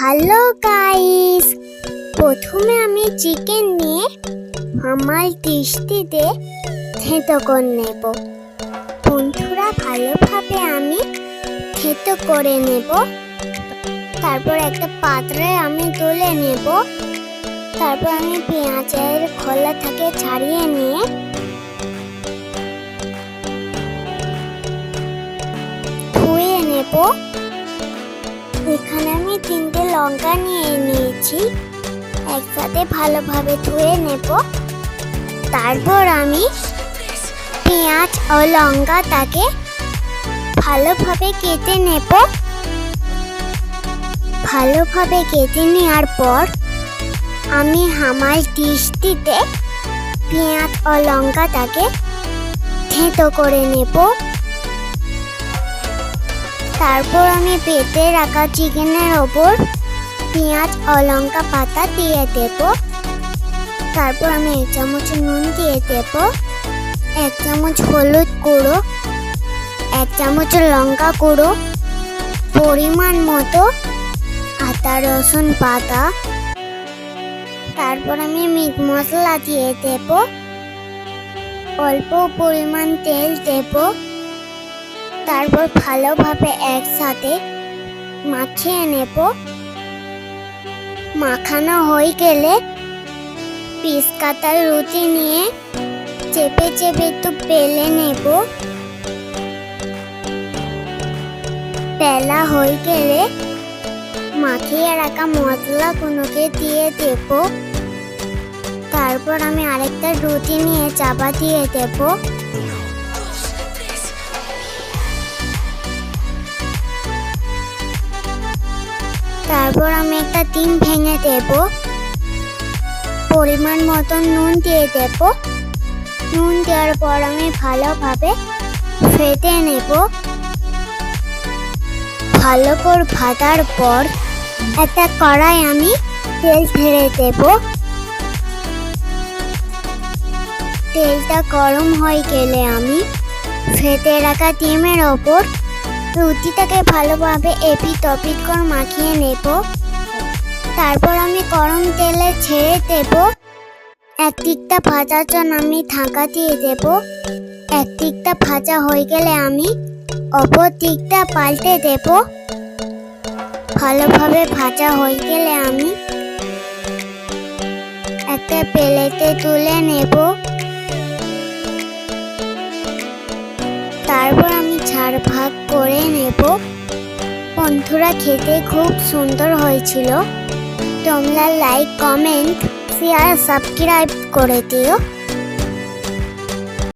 Hello guys, প্রথমে আমি chicken নিয়ে আমার দৃষ্টিতে থেতো করে নেব। বন্ধুরা, ভালোভাবে আমি থেতো করে নেব। তারপর একটা পাত্রে আমি তুলে নেব। তারপর আমি পেঁয়াজের খোলা থেকে ছাড়িয়ে নিয়ে ধুয়ে নেব। আমি তিনটে লঙ্কা নিয়ে নিয়েছি। একসাথে ভালোভাবে ধুয়ে নেব। তারপর আমি পেঁয়াজ ও লঙ্কাটাকে ভালোভাবে কেটে নেব। ভালোভাবে কেটে নেওয়ার পর আমি আমার ডিশটিতে পেঁয়াজ ও লঙ্কাটাকে থেঁতো করে নেব। তারপর আমি পেতে রাখা চিকেনের ওপর পেঁয়াজ ও লঙ্কা পাতা দিয়ে দেব। তারপর আমি এক চামচ নুন দিয়ে দেব। এক চামচ হলুদ গুঁড়ো, এক চামচ লঙ্কা গুঁড়ো, পরিমাণ মতো আদা, রসুন পাতা তারপর আমি মিট মশলা দিয়ে দেব। অল্প পরিমাণ তেল দেবো। তারপর ভালোভাবে একসাথে মাখিয়ে নেব। মাখানো হয়ে গেলে পিস কাটার রুটি নিয়ে চেপে চেপে একটু পেলে নেব। পেলা হয়ে গেলে মাখিয়ে রাখা মশলা মশলাগুলোকে দিয়ে দেব। তারপর আমি আরেকটা রুটি নিয়ে চাপা দিয়ে দেবো। তারপর আমি একটা ডিম ভেঙে দেব। পরিমাণ মতন নুন দিয়ে দেব। নুন দেওয়ার পর আমি ভালোভাবে ফেটে নেব। ভালো করে ভাতার পর একটা কড়াই আমি তেল ঢেলে দেব। তেলটা গরম হয়ে গেলে আমি ফেটে রাখা ডিমের ওপর রুটিটাকে ভালোভাবে এপি ওপিট করে মাখিয়ে নেব। তারপর আমি গরম তেলে ছেড়ে দেব। এক দিকটা ভাজার জন্য আমি ঢাকা দিয়ে দেব। এক দিকটা ভাজা হয়ে গেলে আমি অপর দিকটা পাল্টে দেব। ভালোভাবে ভাজা হয়ে গেলে আমি একটা প্লেটে তুলে নেব। ভাগ করে নেব। বন্ধুরা, খেতে খুব সুন্দর হয়েছিল। তোমরা লাইক কমেন্ট শেয়ার সাবস্ক্রাইব করে দিও।